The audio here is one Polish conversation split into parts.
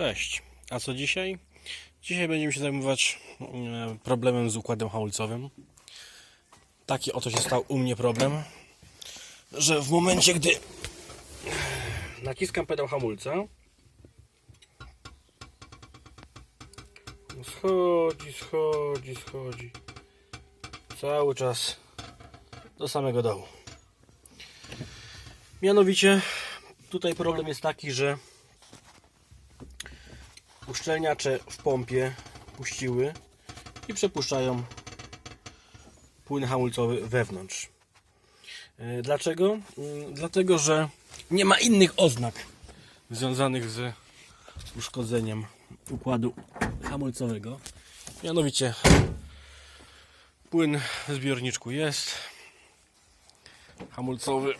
Cześć. A co dzisiaj? Dzisiaj będziemy się zajmować e, problemem z układem hamulcowym. Taki oto się stał u mnie problem, że w momencie, gdy naciskam pedał hamulca, schodzi, schodzi, schodzi. Cały czas do samego dołu. Mianowicie tutaj problem jest taki, że uszczelniacze w pompie puściły i przepuszczają płyn hamulcowy wewnątrz. E, Dlaczego? Mm, Dlatego, że nie ma innych oznak związanych z uszkodzeniem układu hamulcowego. Mianowicie płyn w zbiorniczku jest hamulcowy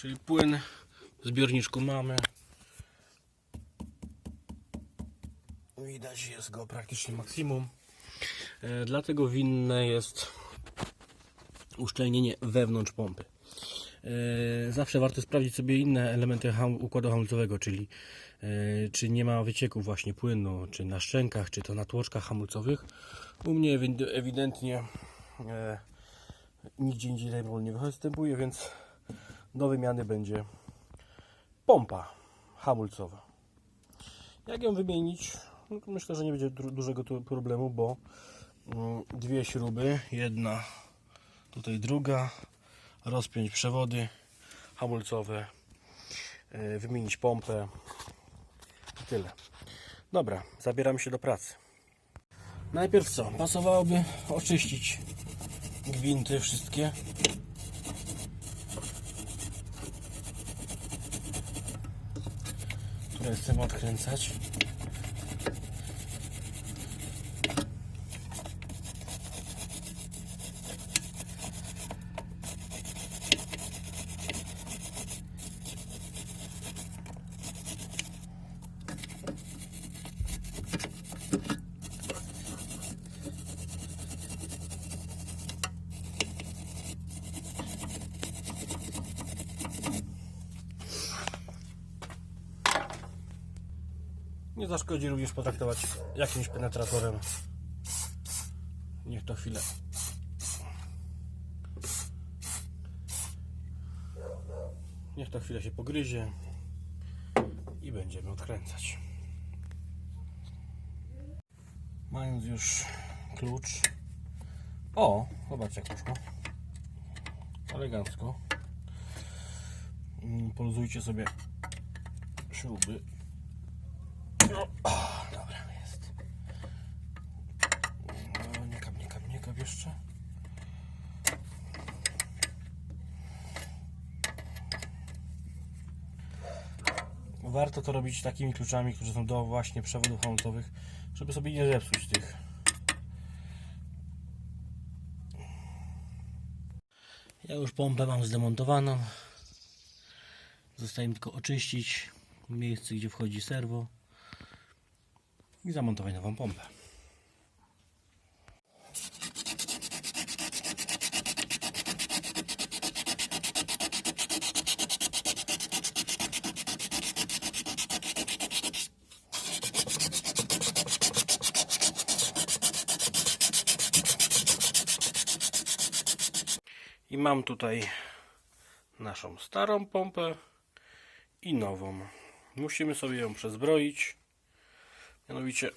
czyli płyn w zbiorniczku mamy. Widać jest go praktycznie maksimum. E, dlatego winne jest uszczelnienie wewnątrz pompy. E, zawsze warto sprawdzić sobie inne elementy układu hamulcowego, czyli e, czy nie ma wycieków właśnie płynu, czy na szczękach, czy to na tłoczkach hamulcowych. U mnie ewi- ewidentnie nigdzie indziej label nie występuje, więc do wymiany będzie pompa hamulcowa. Jak ją wymienić? No myślę, że nie będzie dużego problemu, bo mm, dwie śruby, jedna tutaj druga, rozpiąć przewody hamulcowe, e, wymienić pompę i tyle. Dobra, zabieram się do pracy. Najpierw co? Pasowałoby oczyścić gwinty wszystkie. Chcemy odkręcać. Nie zaszkodzi również potraktować jakimś penetratorem. Niech to chwilę. Niech to chwilę się pogryzie i będziemy odkręcać. Mając już klucz. O, zobaczcie jak poszło. Elegancko. Mm, Poluzujcie sobie śruby no, o, dobra, jest. No, nie kap, nie kap, nie kap jeszcze. Warto to robić takimi kluczami, które są do właśnie przewodów hamulcowych, żeby sobie nie zepsuć tych. Ja już pompę mam zdemontowaną. Zostaje mi tylko oczyścić miejsce, gdzie wchodzi serwo i zamontować nową pompę. I mam tutaj naszą starą pompę i nową. Musimy sobie ją przezbroić. Mianowicie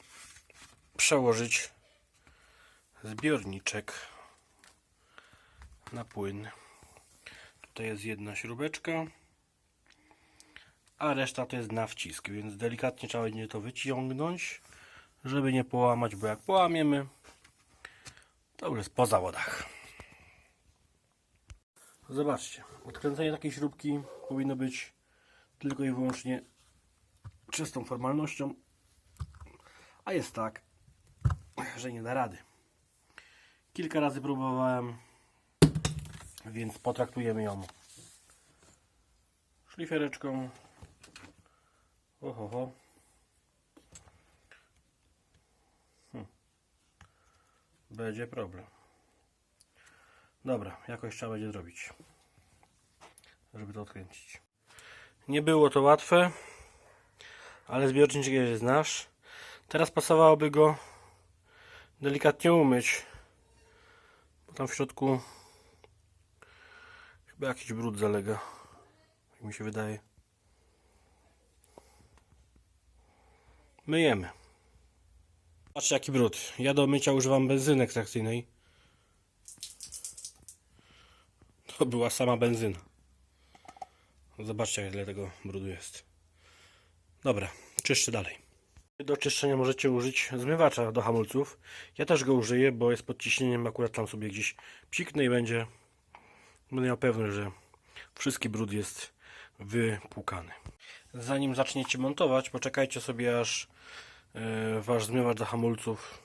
przełożyć zbiorniczek na płyn. Tutaj jest jedna śrubeczka, a reszta to jest na wcisk, więc delikatnie trzeba będzie to wyciągnąć, żeby nie połamać, bo jak połamiemy, to już jest po zawodach. Zobaczcie, odkręcenie takiej śrubki powinno być tylko i wyłącznie czystą formalnością, a jest tak, że nie da rady. Kilka razy próbowałem, więc potraktujemy ją szlifiereczką. Ohoho. Hm. Będzie problem. Dobra, jakoś trzeba będzie zrobić, żeby to odkręcić. Nie było to łatwe, ale zbiorniczek jest nasz. Teraz pasowałoby go delikatnie umyć, bo tam w środku chyba jakiś brud zalega, jak mi się wydaje. Myjemy. Patrzcie jaki brud. Ja do mycia używam benzyny ekstrakcyjnej. To była sama benzyna. Zobaczcie ile tego brudu jest. Dobra, czyszczę dalej. Do czyszczenia możecie użyć zmywacza do hamulców. Ja też go użyję, bo jest pod ciśnieniem, akurat tam sobie gdzieś psiknę i będzie będę miał pewność, że wszystki brud jest wypłukany. Zanim zaczniecie montować, poczekajcie sobie aż e, wasz zmywacz do hamulców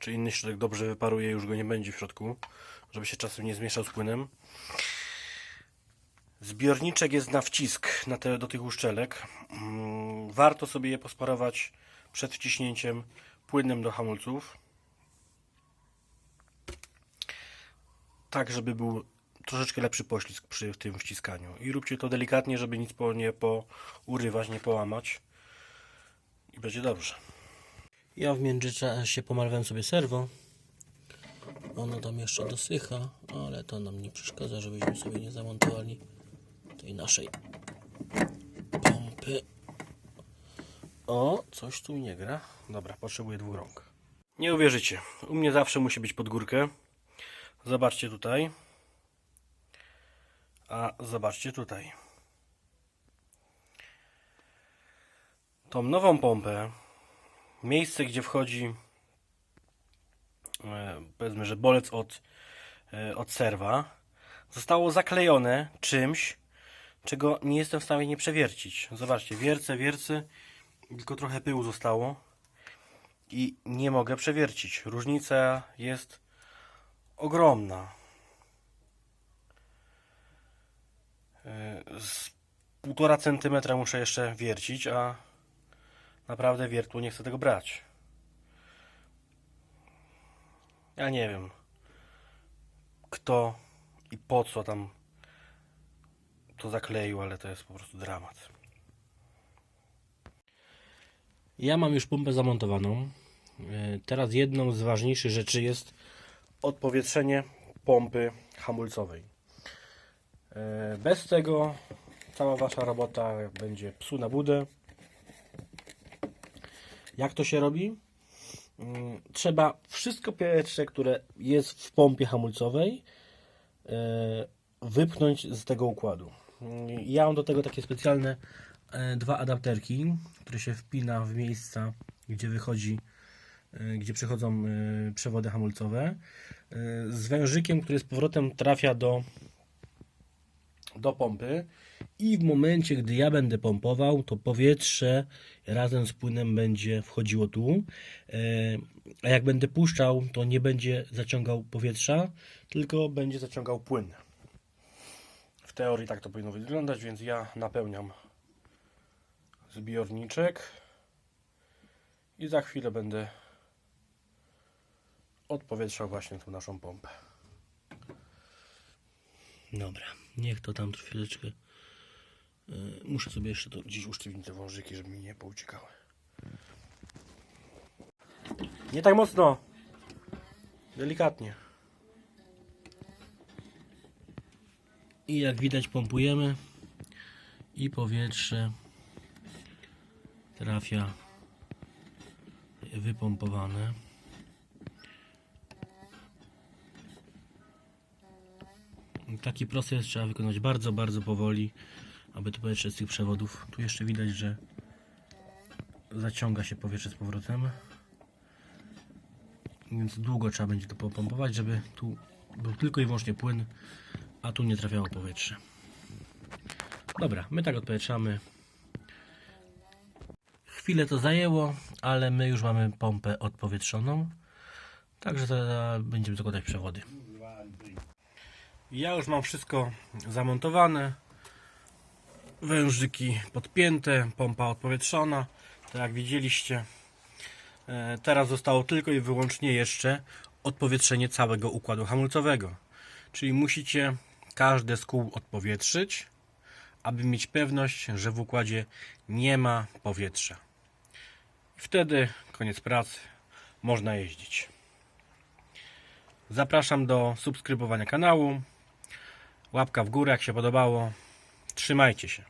czy inny środek dobrze wyparuje, już go nie będzie w środku, żeby się czasem nie zmieszał z płynem. Zbiorniczek jest na wcisk na te, do tych uszczelek. Mm, Warto sobie je posparować przed wciśnięciem płynem do hamulców. Tak, żeby był troszeczkę lepszy poślizg przy tym wciskaniu. I róbcie to delikatnie, żeby nic po, nie pourywać, nie połamać. I będzie dobrze. Ja w międzyczasie pomalowałem sobie serwo. Ono tam jeszcze dosycha, ale to nam nie przeszkadza, żebyśmy sobie nie zamontowali tej naszej pompy. O, coś tu nie gra. Dobra, potrzebuję dwóch rąk. Nie uwierzycie, u mnie zawsze musi być pod górkę. Zobaczcie tutaj. A zobaczcie tutaj. Tą nową pompę, miejsce gdzie wchodzi powiedzmy, że bolec od, e, od serwa zostało zaklejone czymś, czego nie jestem w stanie nie przewiercić. Zobaczcie, wiercę, wiercę, tylko trochę pyłu zostało i nie mogę przewiercić. Różnica jest ogromna. E, Z półtora centymetra muszę jeszcze wiercić, a naprawdę wiertło nie chcę tego brać. Ja nie wiem, kto i po co tam to zakleił, ale to jest po prostu dramat. Ja mam już pompę zamontowaną. E, Teraz jedną z ważniejszych rzeczy jest odpowietrzenie pompy hamulcowej. E, Bez tego cała Wasza robota będzie psu na budę. Jak to się robi? Mm, Trzeba wszystko powietrze, które jest w pompie hamulcowej, e, wypchnąć z tego układu. Mm, Ja mam do tego takie specjalne e, dwa adapterki, które się wpina w miejsca, gdzie wychodzi, e, gdzie przechodzą przewody hamulcowe, z wężykiem, który z powrotem trafia do, do pompy i w momencie, gdy ja będę pompował, to powietrze razem z płynem będzie wchodziło tu, e, a jak będę puszczał, to nie będzie zaciągał powietrza, tylko będzie zaciągał płyn. W teorii tak to powinno wyglądać, więc ja napełniam zbiorniczek i za chwilę będę odpowietrzał właśnie tą naszą pompę. Dobra, niech to tam chwileczkę. Yy, Muszę sobie jeszcze to gdzieś usztywnić te wążyki, żeby mi nie pouciekały. Nie tak mocno. Delikatnie. I jak widać pompujemy i powietrze trafia wypompowane. Taki proces trzeba wykonać bardzo, bardzo powoli, aby to powietrze z tych przewodów. Tu jeszcze widać, że zaciąga się powietrze z powrotem. Więc długo trzeba będzie to popompować, żeby tu był tylko i wyłącznie płyn, a tu nie trafiało powietrze. Dobra, my tak odpowietrzamy. Chwilę to zajęło, ale my już mamy pompę odpowietrzoną. Także teraz będziemy zakładać przewody. Ja już mam wszystko zamontowane. Wężyki podpięte, pompa odpowietrzona. Tak jak widzieliście. E, Teraz zostało tylko i wyłącznie jeszcze odpowietrzenie całego układu hamulcowego. Czyli musicie każde z kół odpowietrzyć, aby mieć pewność, że w układzie nie ma powietrza. Wtedy koniec pracy, można jeździć. Zapraszam do subskrybowania kanału. Łapka w górę, jak się podobało. Trzymajcie się.